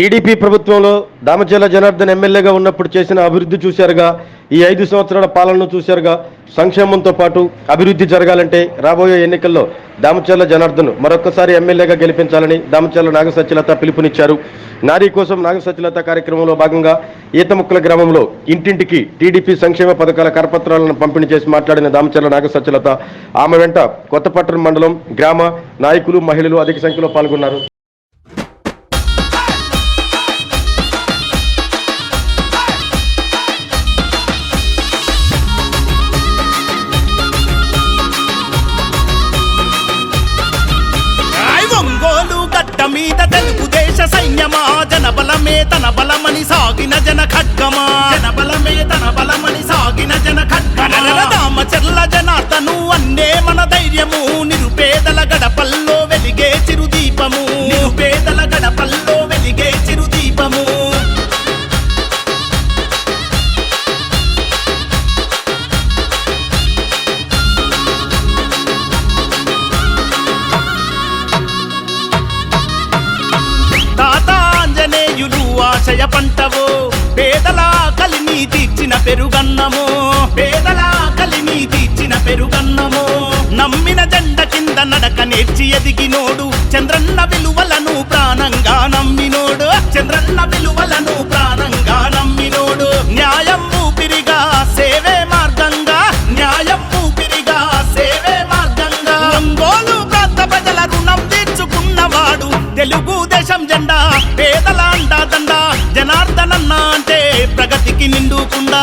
TDP ప్రభుత్వంలో దామచేల జనార్దన్ ఎమ్మెల్యేగా ఉన్నప్పుడు చేసిన అభివృద్ధి చూశారుగా ఈ ఐదు సంవత్సరాల పాలనను చూశారుగా. సంక్షేమంతో పాటు అభివృద్ధి జరగాలంటే రాబోయే ఎన్నికల్లో దామచర్ల జనార్దన్ మరొకసారి ఎమ్మెల్యేగా గెలిపించాలని దామచర్ల నాగసత్యలత పిలుపునిచ్చారు. నారీ కోసం నాగసత్యలత కార్యక్రమంలో భాగంగా ఈతముక్కల గ్రామంలో ఇంటింటికి టీడీపీ సంక్షేమ పథకాల కరపత్రాలను పంపిణీ చేసి మాట్లాడిన దామచర్ల నాగసత్యలత ఆమె వెంట కొత్తపట్టణం మండలం గ్రామ నాయకులు మహిళలు అధిక సంఖ్యలో పాల్గొన్నారు. బలమే తన బలమని సాగిన జన ఖడ్గమా జన బలమే తన బలమని సాగిన పెరుగన్నము పేదల కలిని తీర్చిన పెరుగన్నము. నమ్మిన జెండ కింద నడక నేర్చి ఎదిగినోడు. చంద్రన్న విలువలను ప్రాణంగా నమ్మినోడు. చంద్రన్న విలువలను ప్రాణంగా నమ్మినోడు. న్యాయం ఊపిరిగా సేవే మార్గంగా. న్యాయం ఊపిరిగా సేవే మార్గంగా. ఒంగోలు ప్రాంత ప్రజల రుణం తీర్చుకున్నవాడు. తెలుగు దేశం జెండా పేదల అండా దండ జనార్దనన్న అంటే ప్రగతికి నిండుకుండా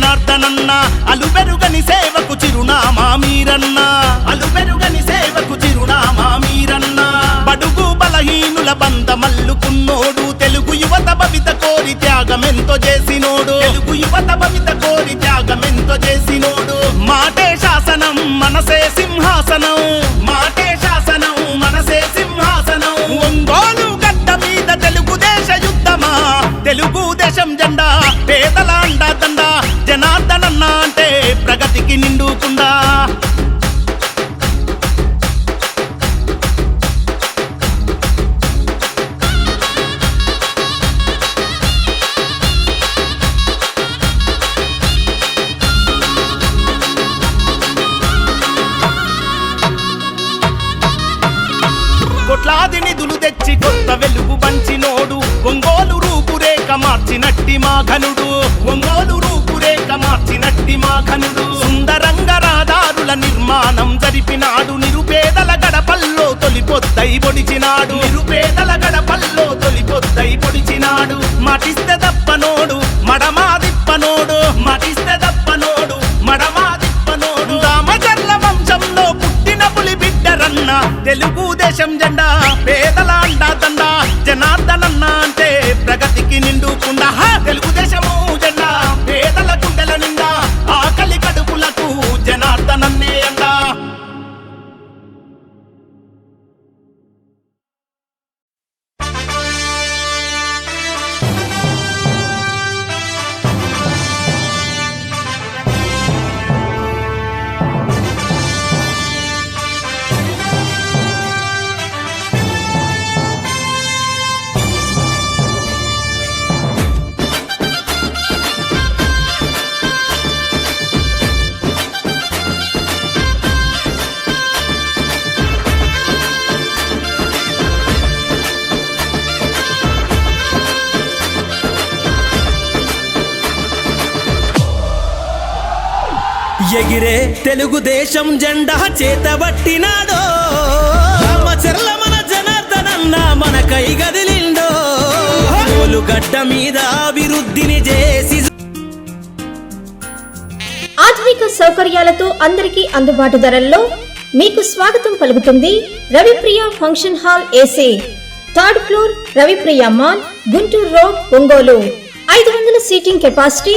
జనార్దనన్న అలుబెరుగని సేవకు చిరునామా మీరన్న. అలుబెరుగని సేవకు చిరునామా మీరన్న. బడుగు బలహీనుల బంద మల్లుకున్నోడు తెలుగు యువత భవిత కోరి త్యాగమెంతో చేసినోడు. తెలుగు యువత భవిత కోరి త్యాగమెంతో చేసినోడు. మాటే శాసనం మనసే సింహాసనం. మాటే శాసనం మనసే సింహాసనం. ఒంగోలు గడ్డ మీద తెలుగుదేశ యుద్ధమా? తెలుగుదేశం జెండా పేద కొట్లాది నిధులు తెచ్చి కొత్త వెలుగు పంచినోడు ఒంగోలు రూపురేఖ మార్చినట్టి మాఘనుడు ఒంగోలు రూపురేఖ మార్చినట్టి మాఘనుడు సుందరంగ రహదారుల నిర్మాణం జరిపినాడు. నిరుపేదల గడపల్లో తొలి పొద్దై పొడిచినాడు. నిరుపేదల గడపల్లో తొలి పొద్దై పొడిచినాడు. మటిస్తే తెలుగుదేశం జెండా పేదల అండా దండ జనార్దనన్న అంటే ప్రగతికి నిండుకుండా తెలుగుదేశము! ఎగిరే తెలుగుదేశం జెండా చేతబట్టినాడో. చెర్ల మన జనార్దనన్న మన కై గదిలిండో. గడ్డ మీద అభివృద్ధిని చేసి ఆధునిక సౌకర్యాలతో అందరికీ అందుబాటు ధరల్లో మీకు స్వాగతం పలుకుతుంది Ravipriya function hall AC. Third floor Ravipriya mall Guntur road Ongole. ఐదు వందల seating capacity